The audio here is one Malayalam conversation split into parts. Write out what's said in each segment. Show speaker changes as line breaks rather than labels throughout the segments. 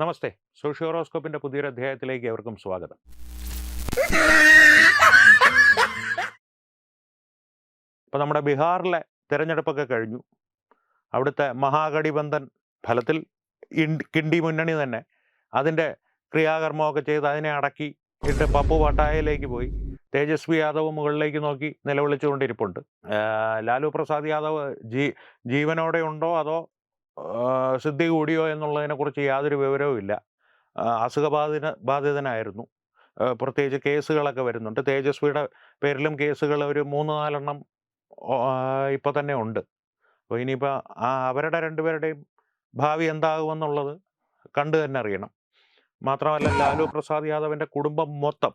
നമസ്തേ. സോഷ്യോറോസ്കോപ്പിന്റെ പുതിയൊരു അധ്യായത്തിലേക്ക് അവർക്കും സ്വാഗതം. ഇപ്പം നമ്മുടെ ബീഹാറിലെ തിരഞ്ഞെടുപ്പൊക്കെ കഴിഞ്ഞു. അവിടുത്തെ മഹാഗഠിബന്ധൻ ഫലത്തിൽ കിണ്ടി മുന്നണി തന്നെ അതിന്റെ ക്രിയാകർമ്മമൊക്കെ ചെയ്ത് അതിനെ അടക്കി ഇട്ട് പപ്പു പട്ടായയിലേക്ക് പോയി. തേജസ്വി യാദവ് മുകളിലേക്ക് നോക്കി നിലവിളിച്ചുകൊണ്ടിരിപ്പുണ്ട്. ലാലു പ്രസാദ് യാദവ് ജീ ജീവനോടെ ഉണ്ടോ അതോ സിദ്ധി കൂടിയോ എന്നുള്ളതിനെക്കുറിച്ച് യാതൊരു വിവരവും ഇല്ല. അസുഖബാധിന ബാധിതനായിരുന്നു. പ്രത്യേകിച്ച് കേസുകളൊക്കെ വരുന്നുണ്ട്. തേജസ്വിയുടെ പേരിലും കേസുകൾ ഒരു മൂന്ന് നാലെണ്ണം ഇപ്പോൾ തന്നെ ഉണ്ട്. അപ്പോൾ ഇനിയിപ്പോൾ ആ അവരുടെ രണ്ടുപേരുടെയും ഭാവി എന്താകുമെന്നുള്ളത് കണ്ടു തന്നെ അറിയണം. മാത്രമല്ല ലാലു പ്രസാദ് യാദവിന്റെ കുടുംബം മൊത്തം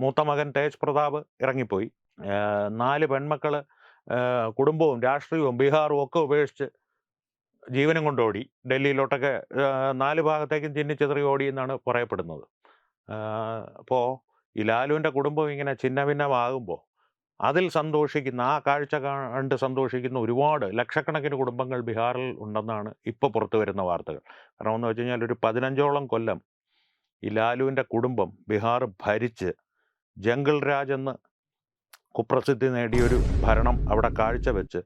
മൂത്ത മകൻ തേജ് പ്രതാപ് ഇറങ്ങിപ്പോയി. നാല് പെൺമക്കൾ കുടുംബവും രാഷ്ട്രീയവും ബീഹാറും ഒക്കെ ഉപേക്ഷിച്ച് ജീവനും കൊണ്ടോടി ഡൽഹിയിലോട്ടൊക്കെ നാല് ഭാഗത്തേക്കും ചിന്നിച്ചെതറി ഓടി എന്നാണ് പറയപ്പെടുന്നത്. അപ്പോൾ ഈ ലാലുവിന്റെ കുടുംബം ഇങ്ങനെ ഛിന്ന ഭിന്നമാകുമ്പോൾ അതിൽ സന്തോഷിക്കുന്ന ആ കാഴ്ച കണ്ട് സന്തോഷിക്കുന്ന ഒരുപാട് ലക്ഷക്കണക്കിന് കുടുംബങ്ങൾ ബീഹാറിൽ ഉണ്ടെന്നാണ് ഇപ്പോൾ പുറത്തു വരുന്ന വാർത്തകൾ. കാരണം എന്ന് വെച്ച് കഴിഞ്ഞാൽ ഒരു പതിനഞ്ചോളം കൊല്ലം ഈ ലാലുവിന്റെ കുടുംബം ബീഹാർ ഭരിച്ച് ജംഗിൾ രാജ് എന്ന് കുപ്രസിദ്ധി നേടിയൊരു ഭരണം അവിടെ കാഴ്ചവെച്ച്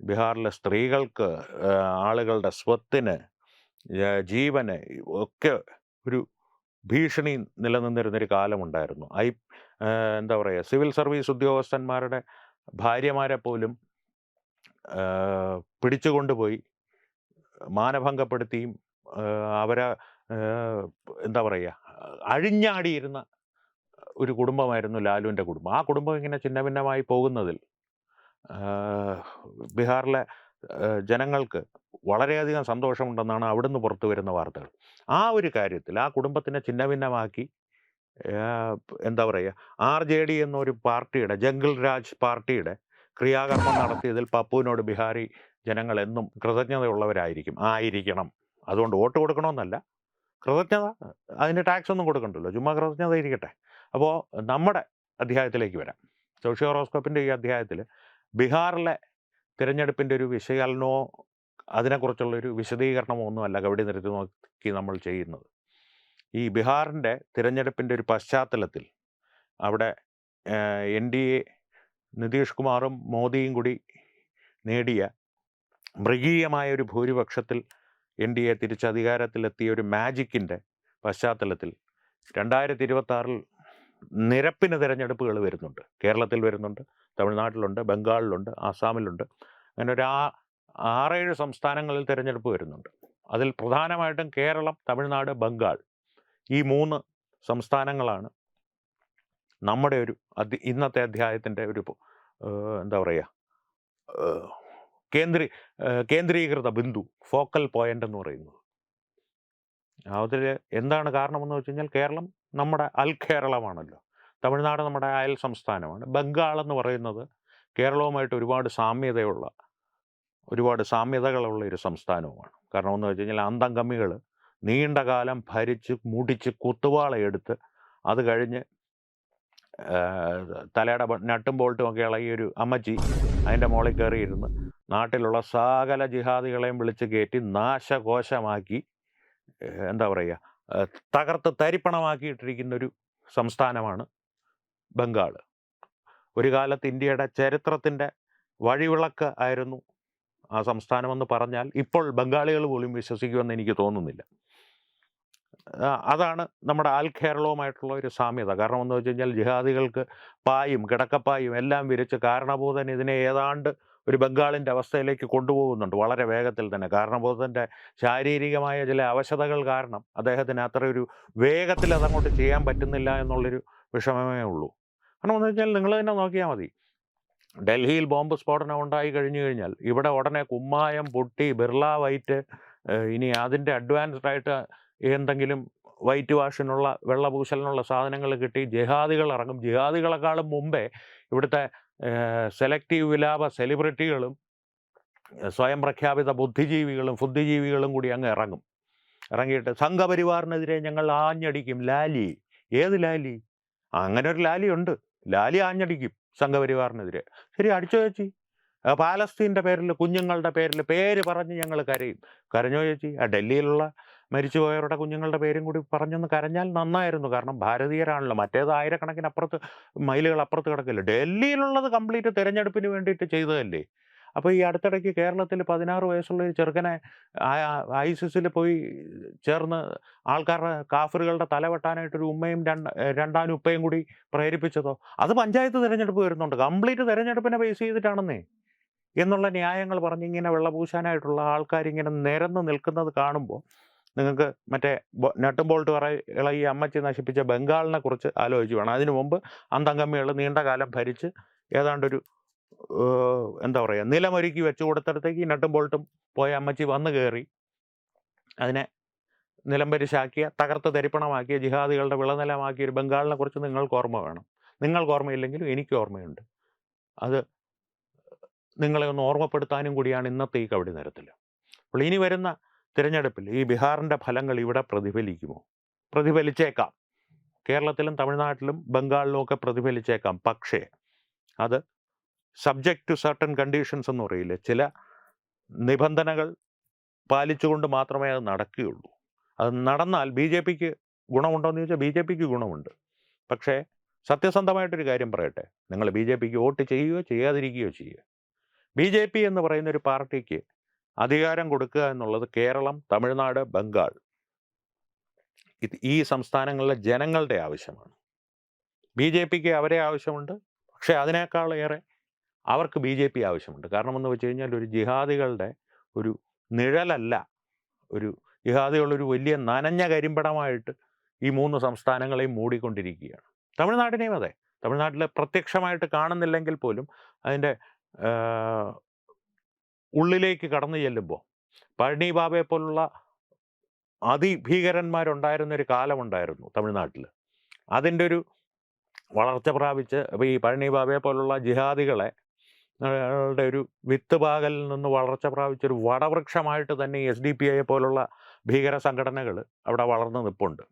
ബീഹാറിലെ സ്ത്രീകൾക്ക് ആളുകളുടെ സ്വത്തിന് ജീവന് ഒക്കെ ഒരു ഭീഷണി നിലനിന്നിരുന്നൊരു കാലമുണ്ടായിരുന്നു. ഐ എന്താ പറയുക സിവിൽ സർവീസ് ഉദ്യോഗസ്ഥന്മാരുടെ ഭാര്യമാരെ പോലും പിടിച്ചുകൊണ്ടുപോയി മാനഭംഗപ്പെടുത്തിയും അവരെ എന്താ പറയുക അഴിഞ്ഞാടിയിരുന്ന ഒരു കുടുംബമായിരുന്നു ലാലുവിന്റെ കുടുംബം. ആ കുടുംബം ഇങ്ങനെ ഛിന്നഭിന്നമായി പോകുന്നതിൽ ബീഹാറിലെ ജനങ്ങൾക്ക് വളരെയധികം സന്തോഷമുണ്ടെന്നാണ് അവിടുന്ന് പുറത്തു വരുന്ന വാർത്തകൾ. ആ ഒരു കാര്യത്തിൽ ആ കുടുംബത്തിനെ ഛിന്നഭിന്നമാക്കി എന്താ പറയുക ആർ ജെ ഡി എന്നൊരു പാർട്ടിയുടെ ജംഗിൾ രാജ് പാർട്ടിയുടെ ക്രിയാകർമ്മം നടത്തിയതിൽ പപ്പുവിനോട് ബിഹാരി ജനങ്ങൾ എന്നും കൃതജ്ഞതയുള്ളവരായിരിക്കും ആയിരിക്കണം. അതുകൊണ്ട് വോട്ട് കൊടുക്കണമെന്നല്ല. കൃതജ്ഞത അതിന് ടാക്സ് ഒന്നും കൊടുക്കണ്ടല്ലോ ചുമ്മാ കൃതജ്ഞത ഇരിക്കട്ടെ അപ്പോൾ നമ്മുടെ അധ്യായത്തിലേക്ക് വരാം. സോഷ്യോ ഹോറോസ്കോപ്പിന്റെ ഈ അധ്യായത്തിൽ ബീഹാറിലെ തിരഞ്ഞെടുപ്പിന്റെ ഒരു വിശകലനമോ അതിനെക്കുറിച്ചുള്ള ഒരു വിശദീകരണമോ ഒന്നുമല്ല കവടി നിരത്തി നോക്കി നമ്മൾ ചെയ്യുന്നത്. ഈ ബീഹാറിന്റെ തിരഞ്ഞെടുപ്പിന്റെ ഒരു പശ്ചാത്തലത്തിൽ അവിടെ എൻ ഡി എ നിതീഷ് കുമാറും മോദിയും കൂടി നേടിയ മൃഗീയമായ ഒരു ഭൂരിപക്ഷത്തിൽ എൻ ഡി എ തിരിച്ചധികാരത്തിലെത്തിയ ഒരു മാജിക്കിന്റെ പശ്ചാത്തലത്തിൽ രണ്ടായിരത്തി ഇരുപത്തി നിരപ്പിന് തിരഞ്ഞെടുപ്പുകൾ വരുന്നുണ്ട്. കേരളത്തിൽ വരുന്നുണ്ട്. തമിഴ്നാട്ടിലുണ്ട് ബംഗാളിലുണ്ട് ആസാമിലുണ്ട്. അങ്ങനെ ഒരു ആ ആറേഴ് സംസ്ഥാനങ്ങളിൽ തിരഞ്ഞെടുപ്പ് വരുന്നുണ്ട്. അതിൽ പ്രധാനമായിട്ടും കേരളം തമിഴ്നാട് ബംഗാൾ ഈ മൂന്ന് സംസ്ഥാനങ്ങളാണ് നമ്മുടെ ഒരു അധി ഇന്നത്തെ അധ്യായത്തിന്റെ ഒരു എന്താ പറയുക കേന്ദ്രീ കേന്ദ്രീകൃത ബിന്ദു ഫോക്കൽ പോയിന്റ് എന്ന് പറയുന്നത്. അതിൽ എന്താണ് കാരണമെന്ന് വെച്ച് കഴിഞ്ഞാൽ കേരളം നമ്മുടെ അൽ കേരളമാണല്ലോ. തമിഴ്നാട് നമ്മുടെ അയൽ സംസ്ഥാനമാണ്. ബംഗാൾ എന്ന് പറയുന്നത് കേരളവുമായിട്ട് ഒരുപാട് സാമ്യതയുള്ള ഒരുപാട് സാമ്യതകളുള്ള ഒരു സംസ്ഥാനവുമാണ്. കാരണം എന്ന് വെച്ച് കഴിഞ്ഞാൽ അന്തംഗമികൾ നീണ്ട കാലം ഭരിച്ച് മുടിച്ച് കുത്തുവാളയെടുത്ത് അത് കഴിഞ്ഞ് തലയുടെ നട്ടും ബോൾട്ടും ഒക്കെ ഈ ഒരു അമ്മച്ചി അതിന്റെ മുകളിൽ കയറിയിരുന്ന് നാട്ടിലുള്ള സകല ജിഹാദികളെയും വിളിച്ച് കയറ്റി നാശകോശമാക്കി എന്താ പറയുക തകർത്ത് തരിപ്പണമാക്കിയിട്ടിരിക്കുന്നൊരു സംസ്ഥാനമാണ് ബംഗാൾ ഒരു കാലത്ത് ഇന്ത്യയുടെ ചരിത്രത്തിന്റെ വഴിവിളക്ക് ആയിരുന്നു ആ സംസ്ഥാനമെന്ന് പറഞ്ഞാൽ ഇപ്പോൾ ബംഗാളികൾ പോലും വിശ്വസിക്കുമെന്ന് എനിക്ക് തോന്നുന്നില്ല. അതാണ് നമ്മുടെ ആൽ കേരളവുമായിട്ടുള്ള ഒരു സാമ്യത. കാരണം എന്ന് വെച്ച് കഴിഞ്ഞാൽ ജിഹാദികൾക്ക് പായും കിടക്കപ്പായും എല്ലാം വിരിച്ച് കാരണഭൂതൻ ഇതിനെ ഏതാണ്ട് ഒരു ബംഗാളിന്റെ അവസ്ഥയിലേക്ക് കൊണ്ടുപോകുന്നുണ്ട് വളരെ വേഗത്തിൽ തന്നെ. കാരണഭൂതന്റെ ശാരീരികമായ ചില അവശതകൾ കാരണം അദ്ദേഹത്തിന് അത്ര ഒരു വേഗത്തിൽ അതങ്ങോട്ട് ചെയ്യാൻ പറ്റുന്നില്ല എന്നുള്ളൊരു വിഷമമേ ഉള്ളൂ. കാരണം എന്ന് വെച്ചാൽ നിങ്ങൾ തന്നെ നോക്കിയാൽ മതി. ഡൽഹിയിൽ ബോംബ് സ്ഫോടനം ഉണ്ടായി കഴിഞ്ഞു കഴിഞ്ഞാൽ ഇവിടെ ഉടനെ കുമ്മായം പൊട്ടി ബിർള വൈറ്റ് ഇനി അതിന്റെ അഡ്വാൻസ്ഡ് ആയിട്ട് എന്തെങ്കിലും വൈറ്റ് വാഷിനുള്ള വെള്ളപൂശലിനുള്ള സാധനങ്ങൾ കിട്ടി. ജിഹാദികൾ ഇറങ്ങും. ജിഹാദികളെക്കാളും മുമ്പേ ഇവിടുത്തെ സെലക്റ്റീവ് വിലാപ സെലിബ്രിറ്റികളും സ്വയം പ്രഖ്യാപിത ബുദ്ധിജീവികളും ബുദ്ധിജീവികളും കൂടി അങ്ങ് ഇറങ്ങും. ഇറങ്ങിയിട്ട് സംഘപരിവാറിനെതിരെ ഞങ്ങൾ ആഞ്ഞടിക്കും. ലാലി. ഏത് ലാലി? അങ്ങനെ ഒരു ലാലി ഉണ്ട് ലാലി ആഞ്ഞടിക്കും സംഘപരിവാറിനെതിരെ. ശരി അടിച്ചോ ചേച്ചി. പാലസ്തീന്റെ പേരിൽ കുഞ്ഞുങ്ങളുടെ പേരിൽ പേര് പറഞ്ഞ് ഞങ്ങൾ കരയും. കരഞ്ഞോ ചേച്ചി? ആ ഡൽഹിയിലുള്ള മരിച്ചുപോയവരുടെ കുഞ്ഞുങ്ങളുടെ പേരും കൂടി പറഞ്ഞൊന്ന് കരഞ്ഞാൽ നന്നായിരുന്നു. കാരണം ഭാരതീയരാണല്ലോ. മറ്റേത് ആയിരക്കണക്കിന് അപ്പുറത്ത് മൈലുകൾ അപ്പുറത്ത് കിടക്കില്ല. ഡൽഹിയിലുള്ളത് കംപ്ലീറ്റ് തിരഞ്ഞെടുപ്പിന് വേണ്ടിയിട്ട് ചെയ്തതല്ലേ? അപ്പോൾ ഈ അടുത്തിടയ്ക്ക് കേരളത്തിൽ പതിനാറ് വയസ്സുള്ള ഒരു ചെറുക്കനെ ഐസിസിൽ പോയി ചേർന്ന് ആൾക്കാരുടെ കാഫറുകളുടെ തലവെട്ടാനായിട്ട് ഒരു ഉമ്മയും രണ്ട് രണ്ടാനും ഉപ്പയും കൂടി പ്രേരിപ്പിച്ചതോ? അത് പഞ്ചായത്ത് തിരഞ്ഞെടുപ്പ് വരുന്നുണ്ട്. കംപ്ലീറ്റ് തിരഞ്ഞെടുപ്പിനെ ബേസ് ചെയ്തിട്ടാണെന്നേ. എന്നുള്ള ന്യായങ്ങൾ പറഞ്ഞ് ഇങ്ങനെ വെള്ളപൂശാനായിട്ടുള്ള ആൾക്കാർ ഇങ്ങനെ നിരന്ന് നിൽക്കുന്നത് കാണുമ്പോൾ നിങ്ങൾക്ക് മറ്റേ നട്ടും ബോൾട്ട് പറ ഇളകി അമ്മച്ചി നശിപ്പിച്ച ബംഗാളിനെ കുറിച്ച് ആലോചിച്ച് വേണം. അതിനു മുമ്പ് അന്തംഗമ്മികൾ നീണ്ട കാലം ഭരിച്ച് ഏതാണ്ടൊരു എന്താ പറയുക നിലമൊരുക്കി വെച്ച് കൊടുത്തിടത്തേക്ക് ഈ നട്ടും ബോൾട്ടും പോയ അമ്മച്ചി വന്നു കയറി അതിനെ നിലംപരിശാക്കിയ തകർത്ത് തരിപ്പണമാക്കിയ ജിഹാദികളുടെ വിളനിലമാക്കിയ ഒരു ബംഗാളിനെ കുറിച്ച് നിങ്ങൾക്ക് ഓർമ്മ വേണം. നിങ്ങൾക്ക് ഓർമ്മയില്ലെങ്കിലും എനിക്ക് ഓർമ്മയുണ്ട്. അത് നിങ്ങളെ ഒന്ന് ഓർമ്മപ്പെടുത്താനും കൂടിയാണ് ഇന്നത്തെ ഈ കവടി നിരത്തിൽ അപ്പോൾ ഇനി വരുന്ന തിരഞ്ഞെടുപ്പിൽ ഈ ബീഹാറിന്റെ ഫലങ്ങൾ ഇവിടെ പ്രതിഫലിക്കുമോ? പ്രതിഫലിച്ചേക്കാം. കേരളത്തിലും തമിഴ്നാട്ടിലും ബംഗാളിലും ഒക്കെ പ്രതിഫലിച്ചേക്കാം. പക്ഷേ അത് സബ്ജക്റ്റ് ടു സർട്ടൺ കണ്ടീഷൻസ് എന്ന് പറയില്ലേ. ചില നിബന്ധനകൾ പാലിച്ചുകൊണ്ട് മാത്രമേ അത് നടക്കുകയുള്ളൂ. അത് നടന്നാൽ ബി ജെ പിക്ക് ഗുണമുണ്ടോ എന്ന് ചോദിച്ചാൽ ബി ജെ പിക്ക് ഗുണമുണ്ട്. പക്ഷേ സത്യസന്ധമായിട്ടൊരു കാര്യം പറയട്ടെ. നിങ്ങൾ ബി ജെ പിക്ക് വോട്ട് ചെയ്യുകയോ ചെയ്യാതിരിക്കുകയോ ചെയ്യുക. ബി ജെ പി എന്ന് പറയുന്ന ഒരു പാർട്ടിക്ക് അധികാരം കൊടുക്കുക എന്നുള്ളത് കേരളം തമിഴ്നാട് ബംഗാൾ ഈ സംസ്ഥാനങ്ങളിലെ ജനങ്ങളുടെ ആവശ്യമാണ്. ബി ജെ പിക്ക് അവരെ ആവശ്യമുണ്ട്. പക്ഷേ അതിനേക്കാളേറെ അവർക്ക് ബി ജെ പി ആവശ്യമുണ്ട്. കാരണം എന്ന് വെച്ച് കഴിഞ്ഞാൽ ഒരു ജിഹാദികളുടെ ഒരു നിഴലല്ല. ഒരു ജിഹാദികളൊരു വലിയ നനഞ്ഞ കരിമ്പടമായിട്ട് ഈ മൂന്ന് സംസ്ഥാനങ്ങളെയും മൂടിക്കൊണ്ടിരിക്കുകയാണ്. തമിഴ്നാടിനെയും അതെ. തമിഴ്നാട്ടിൽ പ്രത്യക്ഷമായിട്ട് കാണുന്നില്ലെങ്കിൽ പോലും അതിന്റെ ഉള്ളിലേക്ക് കടന്നു ചെല്ലുമ്പോൾ പഴനി ബാബയെ പോലുള്ള അതിഭീകരന്മാരുണ്ടായിരുന്നൊരു കാലമുണ്ടായിരുന്നു തമിഴ്നാട്ടിൽ അതിന്റെ ഒരു വളർച്ച പ്രാപിച്ച് അപ്പോൾ ഈ പഴനി ബാബയെ പോലുള്ള ജിഹാദികളെ ളുടെ ഒരു വിത്ത് പാകലിൽ നിന്ന് വളർച്ച പ്രാപിച്ചൊരു വടവൃക്ഷമായിട്ട് തന്നെ എസ് ഡി പി ഐ പോലുള്ള ഭീകര സംഘടനകൾ അവിടെ വളർന്നു നിൽപ്പുണ്ട്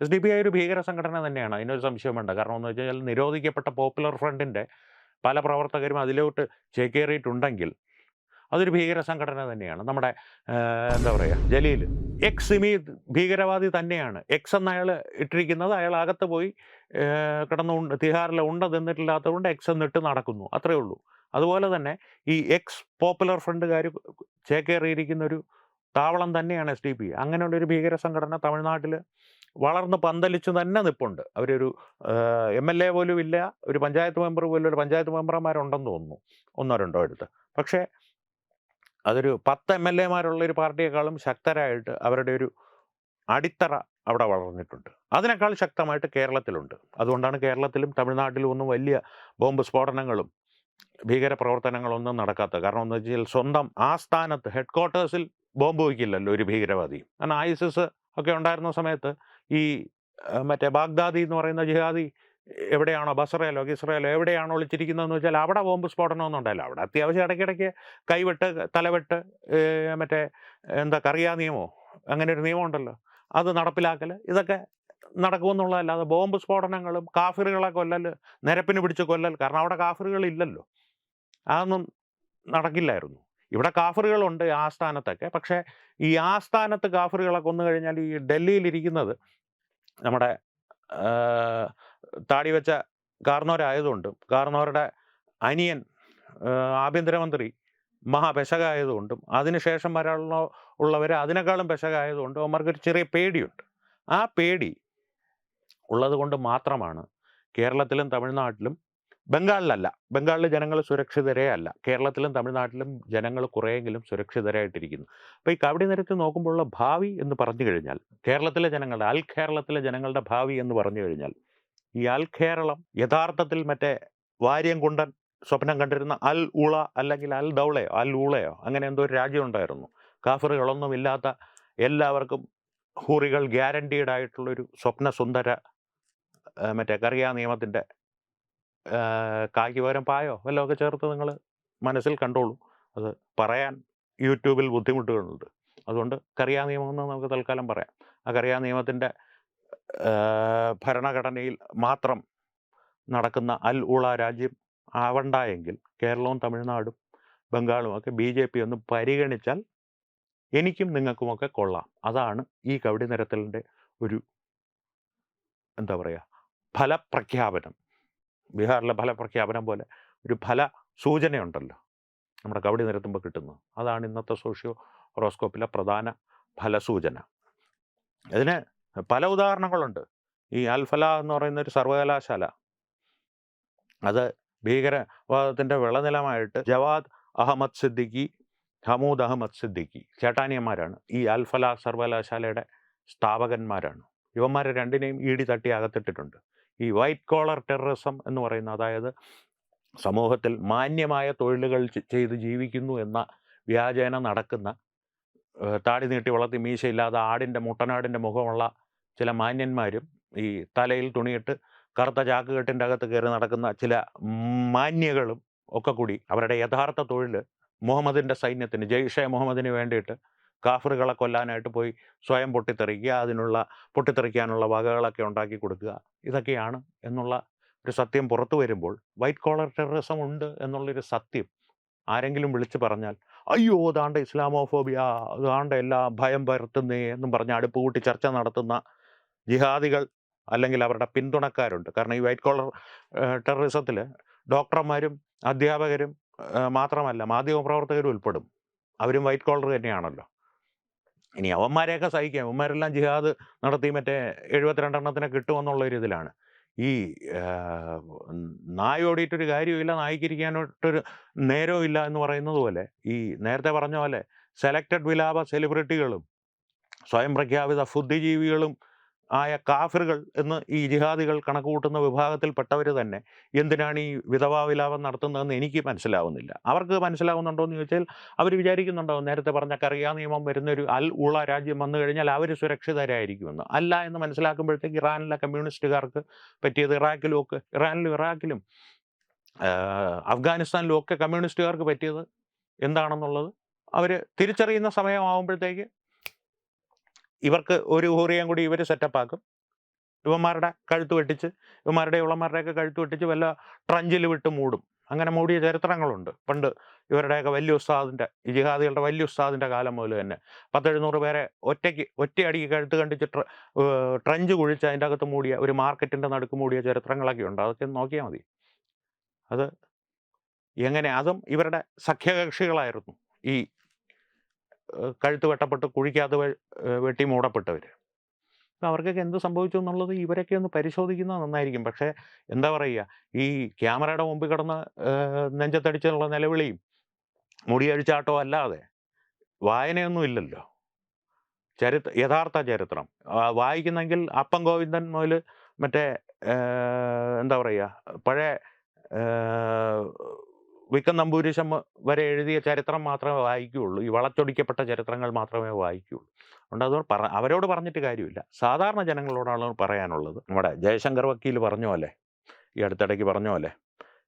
എസ് ഡി പി ഐ ഒരു ഭീകര സംഘടന തന്നെയാണ്. അതിനൊരു സംശയം വേണ്ട. കാരണം എന്ന് വെച്ച് കഴിഞ്ഞാൽ നിരോധിക്കപ്പെട്ട പോപ്പുലർ ഫ്രണ്ടിന്റെ പല പ്രവർത്തകരും അതിലോട്ട് ചേക്കേറിയിട്ടുണ്ടെങ്കിൽ അതൊരു ഭീകര സംഘടന തന്നെയാണ്. നമ്മുടെ എന്താ പറയുക ജലീൽ എക്സ് ഇമി ഭീകരവാദി തന്നെയാണ്. എക്സ് എന്ന അയാൾ ഇട്ടിരിക്കുന്നത് അയാൾ അകത്ത് പോയി കിടന്നു തിഹാറിൽ ഉണ്ട തിന്നിട്ടില്ലാത്തതുകൊണ്ട് എക്സ് എന്നിട്ട് നടക്കുന്നു. അത്രേ ഉള്ളൂ. അതുപോലെ തന്നെ ഈ എക്സ് പോപ്പുലർ ഫ്രണ്ടുകാർ ചേക്കേറിയിരിക്കുന്ന ഒരു താവളം തന്നെയാണ് എസ് ഡി പി അങ്ങനെയുള്ളൊരു ഭീകര സംഘടന തമിഴ്നാട്ടിൽ വളർന്ന് പന്തലിച്ച് തന്നെ നിപ്പുണ്ട്. അവരൊരു എം എൽ എ പോലും ഇല്ല. ഒരു പഞ്ചായത്ത് മെമ്പർ പോലും ഒരു പഞ്ചായത്ത് മെമ്പർമാരുണ്ടെന്ന് തോന്നുന്നു. ഒന്നോ രണ്ടോ അടുത്ത് പക്ഷേ അതൊരു പത്ത് എം എൽ എമാരുള്ള ഒരു പാർട്ടിയെക്കാളും ശക്തരായിട്ട് അവരുടെ ഒരു അടിത്തറ അവിടെ വളർന്നിട്ടുണ്ട്. അതിനേക്കാൾ ശക്തമായിട്ട് കേരളത്തിലുണ്ട്. അതുകൊണ്ടാണ് കേരളത്തിലും തമിഴ്നാട്ടിലും ഒന്നും വലിയ ബോംബ് സ്ഫോടനങ്ങളും ഭീകര പ്രവർത്തനങ്ങളൊന്നും നടക്കാത്തത്. കാരണം എന്താ വെച്ചാൽ സ്വന്തം ആസ്ഥാനത്ത് ഹെഡ് ക്വാർട്ടേഴ്സിൽ ബോംബ് വയ്ക്കില്ലല്ലോ ഒരു ഭീകരവാദി. കാരണം ഐസിസ് ഒക്കെ ഉണ്ടായിരുന്ന സമയത്ത് ഈ മറ്റേ ബാഗ്ദാദി എന്ന് പറയുന്ന ജിഹാദി എവിടെയാണോ ബസറയിലോ ഗിസ്രയിലോ എവിടെയാണോ ഒളിച്ചിരിക്കുന്നതെന്ന് വെച്ചാൽ അവിടെ ബോംബ് സ്ഫോടനമൊന്നും ഉണ്ടായില്ല. അവിടെ അത്യാവശ്യം ഇടയ്ക്കിടയ്ക്ക് കൈവെട്ട് തലവെട്ട് മറ്റേ എന്താ കറിയാ നിയമമോ അങ്ങനെ ഒരു നിയമം ഉണ്ടല്ലോ. അത് നടപ്പിലാക്കൽ ഇതൊക്കെ നടക്കുമെന്നുള്ളതല്ലാതെ ബോംബ് സ്ഫോടനങ്ങളും കാഫിറുകളെ കൊല്ലൽ നിരപ്പിന് പിടിച്ച് കൊല്ലൽ കാരണം അവിടെ കാഫിറുകൾ ഇല്ലല്ലോ. അതൊന്നും നടക്കില്ലായിരുന്നു. ഇവിടെ കാഫറുകളുണ്ട് ആസ്ഥാനത്തൊക്കെ. പക്ഷേ ഈ ആസ്ഥാനത്ത് കാഫറുകളെ കൊന്നു കഴിഞ്ഞാൽ ഈ ഡൽഹിയിൽ ഇരിക്കുന്നത് നമ്മുടെ താടി വെച്ച കാർന്നോരായതുകൊണ്ടും കാർന്നോരുടെ അനിയൻ ആഭ്യന്തരമന്ത്രി മഹാപെശകായതുകൊണ്ടും അതിനുശേഷം വരാനുള്ള ഉള്ളവർ അതിനേക്കാളും പെശകായതുകൊണ്ടും അവർക്ക് ചെറിയ പേടിയുണ്ട്. ആ പേടി ഉള്ളത് കൊണ്ട് മാത്രമാണ് കേരളത്തിലും തമിഴ്നാട്ടിലും ബംഗാളിലല്ല ബംഗാളിലെ ജനങ്ങൾ സുരക്ഷിതരേ അല്ല കേരളത്തിലും തമിഴ്നാട്ടിലും ജനങ്ങൾ കുറേയെങ്കിലും സുരക്ഷിതരായിട്ടിരിക്കുന്നു. അപ്പോൾ ഈ കവടി നിരത്തിൽ നോക്കുമ്പോഴുള്ള ഭാവി എന്ന് പറഞ്ഞു കഴിഞ്ഞാൽ കേരളത്തിലെ ജനങ്ങളുടെ അൽ കേരളത്തിലെ ജനങ്ങളുടെ ഭാവി എന്ന് പറഞ്ഞു കഴിഞ്ഞാൽ അൽ കേരളം യഥാർത്ഥത്തിൽ മറ്റേ വാര്യം കുണ്ടൻ സ്വപ്നം കണ്ടിരുന്ന അൽ ഉള അല്ലെങ്കിൽ അൽ ദൗളയോ അൽ ഉളയോ അങ്ങനെ എന്തോ ഒരു രാജ്യം ഉണ്ടായിരുന്നു. കാഫറുകളൊന്നും ഇല്ലാത്ത എല്ലാവർക്കും ഹൂറികൾ ഗ്യാരണ്ടീഡ് ആയിട്ടുള്ളൊരു സ്വപ്ന സുന്ദര മറ്റേ കറിയ നിയമത്തിന്റെ കാക്കിപകരം പകരം പായോ? വല്ലതും ഒക്കെ ചേർത്ത് നിങ്ങൾ മനസ്സിൽ കണ്ടോളൂ. അത് പറയാൻ യൂട്യൂബിൽ ബുദ്ധിമുട്ടുകളുണ്ട്. അതുകൊണ്ട് കറിയാ നിയമം എന്ന് നമുക്ക് തൽക്കാലം പറയാം. ആ കറിയാ നിയമത്തിന്റെ ഭരണഘടനയിൽ മാത്രം നടക്കുന്ന അൽ ഉള രാജ്യം ആവണ്ട എങ്കിൽ കേരളവും തമിഴ്നാടും ബംഗാളും ഒക്കെ ബി ജെ പി ഒന്ന് പരിഗണിച്ചാൽ എനിക്കും നിങ്ങൾക്കുമൊക്കെ കൊള്ളാം. അതാണ് ഈ കവടി നിരത്തലിന്റെ ഒരു എന്താ പറയുക ഫലപ്രഖ്യാപനം. ബീഹാറിലെ ഫലപ്രഖ്യാപനം പോലെ ഒരു ഫല സൂചനയുണ്ടല്ലോ നമ്മുടെ കവടി നിരത്തുമ്പോൾ കിട്ടുന്നത്. അതാണ് ഇന്നത്തെ സോഷ്യോ ഹോറോസ്കോപ്പിലെ പ്രധാന ഫലസൂചന. ഇതിന് പല ഉദാഹരണങ്ങളുണ്ട്. ഈ അൽഫല എന്ന് പറയുന്ന ഒരു സർവകലാശാല. അത് ഭീകരവാദത്തിന്റെ വിളനിലമായിട്ട് ജവാദ് അഹമ്മദ് സിദ്ദിഖി ഹമൂദ് അഹമ്മദ് സിദ്ദിഖി ചേട്ടാനിയന്മാരാണ്. ഈ അൽഫല സർവകലാശാലയുടെ സ്ഥാപകന്മാരാണ്. ഇവന്മാരെ രണ്ടിനെയും ഈടി തട്ടി അകത്തിട്ടിട്ടുണ്ട്. ഈ വൈറ്റ് കോളർ ടെററിസം എന്ന് പറയുന്ന അതായത് സമൂഹത്തിൽ മാന്യമായ തൊഴിലുകൾ ചെയ്ത് ജീവിക്കുന്നു എന്ന വ്യാജേന നടക്കുന്ന താടി നീട്ടി വളർത്തി മീശയില്ലാതെ ആടിന്റെ മുട്ടനാടിന്റെ മുഖമുള്ള ചില മാന്യന്മാരും ഈ തലയിൽ തുണിയിട്ട് കറുത്ത ചാക്കുകെട്ടിന്റെ അകത്ത് കയറി നടക്കുന്ന ചില മാന്യകളും ഒക്കെ കൂടി അവരുടെ യഥാർത്ഥ തൊഴിൽ മുഹമ്മദിന്റെ സൈന്യത്തിന് ജയ്ഷെ മുഹമ്മദിന് വേണ്ടിയിട്ട് കാഫറുകളെ കൊല്ലാനായിട്ട് പോയി സ്വയം പൊട്ടിത്തെറിക്കുക അതിനുള്ള പൊട്ടിത്തെറിക്കാനുള്ള വകകളൊക്കെ ഉണ്ടാക്കി കൊടുക്കുക ഇതൊക്കെയാണ് എന്നുള്ള ഒരു സത്യം പുറത്തു വരുമ്പോൾ വൈറ്റ് കോളർ ടെററിസം ഉണ്ട് എന്നുള്ളൊരു സത്യം ആരെങ്കിലും വിളിച്ചു പറഞ്ഞാൽ അയ്യോ അതാണ്ട് ഇസ്ലാമോഫോബിയ അതാണ്ട് എല്ലാ ഭയം പരത്തുന്നേ എന്നും പറഞ്ഞ് അടുപ്പ് കൂട്ടി ചർച്ച നടത്തുന്ന ജിഹാദികൾ അല്ലെങ്കിൽ അവരുടെ പിന്തുണക്കാരുണ്ട്. കാരണം ഈ വൈറ്റ് കോളർ ടെററിസത്തിൽ ഡോക്ടർമാരും അധ്യാപകരും മാത്രമല്ല മാധ്യമ പ്രവർത്തകരും ഉൾപ്പെടും. അവരും വൈറ്റ് കോളർ തന്നെയാണല്ലോ. ഇനി അവന്മാരെയൊക്കെ സഹിക്കാം. അവന്മാരെല്ലാം ജിഹാദ് നടത്തി മറ്റേ എഴുപത്തിരണ്ടെണ്ണത്തിനെ കിട്ടുമെന്നുള്ള ഒരു ഇതിലാണ്. ഈ നായ ഓടിയിട്ടൊരു കാര്യമില്ല നായിക്കിരിക്കാനായിട്ടൊരു നേരവും ഇല്ല എന്ന് പറയുന്നത് പോലെ ഈ നേരത്തെ പറഞ്ഞ പോലെ സെലക്റ്റഡ് വിലാപ സെലിബ്രിറ്റികളും സ്വയം പ്രഖ്യാപിത ബുദ്ധിജീവികളും ആയ കാഫിറുകൾ എന്ന് ഈ ജിഹാദികൾ കണക്ക് കൂട്ടുന്ന വിഭാഗത്തിൽപ്പെട്ടവർ തന്നെ എന്തിനാണ് ഈ വിധവാ വിലാപം നടത്തുന്നതെന്ന് എനിക്ക് മനസ്സിലാവുന്നില്ല. അവർക്ക് മനസ്സിലാവുന്നുണ്ടോ എന്ന് ചോദിച്ചാൽ അവർ വിചാരിക്കുന്നുണ്ടോ? നേരത്തെ പറഞ്ഞ കറിയാ നിയമം വരുന്നൊരു അൽ ഉള രാജ്യം വന്നു കഴിഞ്ഞാൽ അവർ സുരക്ഷിതരായിരിക്കുമെന്ന്. അല്ല എന്ന് മനസ്സിലാക്കുമ്പോഴത്തേക്ക് ഇറാനിലെ കമ്മ്യൂണിസ്റ്റുകാർക്ക് പറ്റിയത് ഇറാഖിലും ഒക്കെ ഇറാനിലും ഇറാഖിലും അഫ്ഗാനിസ്ഥാനിലും ഒക്കെ കമ്മ്യൂണിസ്റ്റുകാർക്ക് പറ്റിയത് എന്താണെന്നുള്ളത് അവർ തിരിച്ചറിയുന്ന സമയമാകുമ്പോഴത്തേക്ക് ഇവർക്ക് ഒരു ഊറിയം കൂടി ഇവർ സെറ്റപ്പാക്കും ഇവന്മാരുടെ കഴുത്ത് വെട്ടിച്ച് ഇവന്മാരുടെ ഇവളന്മാരുടെയൊക്കെ കഴുത്ത് വെട്ടിച്ച് വല്ല ട്രഞ്ചിൽ വിട്ട് മൂടും. അങ്ങനെ മൂടിയ ചരിത്രങ്ങളുണ്ട്. പണ്ട് ഇവരുടെയൊക്കെ വലിയ ഉസ്താദിന്റെ ഇജിഹാദികളുടെ ജിഹാദികളുടെ വലിയ ഉസ്താദിന്റെ കാലം മുതൽ തന്നെ. പത്തെഴുന്നൂറ് പേരെ ഒറ്റയ്ക്ക് ഒറ്റയടിക്ക് കഴുത്ത് കണ്ടിച്ച് ട്ര ട്രഞ്ച് കുഴിച്ച് അതിന്റെ അകത്ത് മൂടിയ ഒരു മാർക്കറ്റിന്റെ നടുക്ക് മൂടിയ ചരിത്രങ്ങളൊക്കെ ഉണ്ട്. അതൊക്കെ നോക്കിയാൽ മതി. അത് എങ്ങനെ അതും ഇവരുടെ സഖ്യകക്ഷികളായിരുന്നു. ഈ കഴുത്ത് വെട്ടപ്പെട്ട് കുഴിക്കകത്ത് വെട്ടി മൂടപ്പെട്ടവർ അവർക്കൊക്കെ എന്ത് സംഭവിച്ചു എന്നുള്ളത് ഇവരൊക്കെ ഒന്ന് പരിശോധിക്കുന്നത് നന്നായിരിക്കും. പക്ഷേ എന്താ പറയുക ഈ ക്യാമറയുടെ മുമ്പിൽ കിടന്ന് നെഞ്ചത്തടിച്ചുള്ള നിലവിളിയും മുടിയഴിച്ചാട്ടോ അല്ലാതെ വായനയൊന്നും ഇല്ലല്ലോ. ചരിത്ര യഥാർത്ഥ ചരിത്രം. വായിക്കുന്നെങ്കിൽ അപ്പം ഗോവിന്ദൻ മുതൽ മറ്റേ എന്താ പറയുക പഴയ വിക്കം നമ്പൂരിശം വരെ എഴുതിയ ചരിത്രം മാത്രമേ വായിക്കുകയുള്ളൂ. ഈ വളച്ചൊടിക്കപ്പെട്ട ചരിത്രങ്ങൾ മാത്രമേ വായിക്കുകയുള്ളൂ. അതുകൊണ്ട് അതോട് പറ അവരോട് പറഞ്ഞിട്ട് കാര്യമില്ല. സാധാരണ ജനങ്ങളോടാണ് പറയാനുള്ളത്. നമ്മുടെ ജയശങ്കർ വക്കീൽ പറഞ്ഞ പോലെ ഈ അടുത്തിടയ്ക്ക് പറഞ്ഞ പോലെ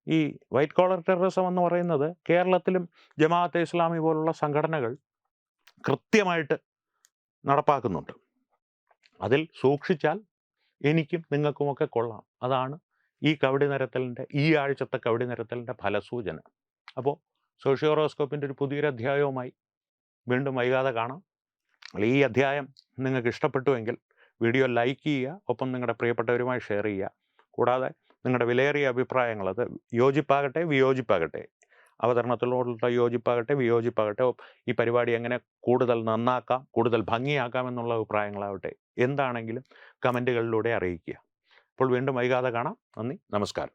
ഈ വൈറ്റ് കോളർ ടെററിസം എന്ന് പറയുന്നത് കേരളത്തിലും ജമാഅത്തെ ഇസ്ലാമി പോലുള്ള സംഘടനകൾ കൃത്യമായിട്ട് നടപ്പാക്കുന്നുണ്ട്. അതിൽ സൂക്ഷിച്ചാൽ എനിക്കും നിങ്ങൾക്കുമൊക്കെ കൊള്ളാം. അതാണ് ഈ കവടി നിരത്തലിന്റെ ഈ ആഴ്ചത്തെ കവടി നിരത്തലിന്റെ ഫലസൂചന. അപ്പോൾ സോഷ്യോറോസ്കോപ്പിന്റെ ഒരു പുതിയൊരു അധ്യായവുമായി വീണ്ടും വൈകാതെ കാണാം. ഈ അധ്യായം നിങ്ങൾക്ക് ഇഷ്ടപ്പെട്ടുവെങ്കിൽ വീഡിയോ ലൈക്ക് ചെയ്യുക ഒപ്പം നിങ്ങളുടെ പ്രിയപ്പെട്ടവരുമായി ഷെയർ ചെയ്യുക. കൂടാതെ നിങ്ങളുടെ വിലയേറിയ അഭിപ്രായങ്ങൾ അത് യോജിപ്പാകട്ടെ വിയോജിപ്പാകട്ടെ. അവതരണത്തിലോടുള്ള യോജിപ്പാകട്ടെ വിയോജിപ്പാകട്ടെ. ഈ പരിപാടി എങ്ങനെ കൂടുതൽ നന്നാക്കാം കൂടുതൽ ഭംഗിയാക്കാം എന്നുള്ള അഭിപ്രായങ്ങളാവട്ടെ. എന്താണെങ്കിലും കമന്റുകളിലൂടെ അറിയിക്കുക. അപ്പോൾ വീണ്ടും വൈകാതെ കാണാം. നന്ദി. നമസ്കാരം.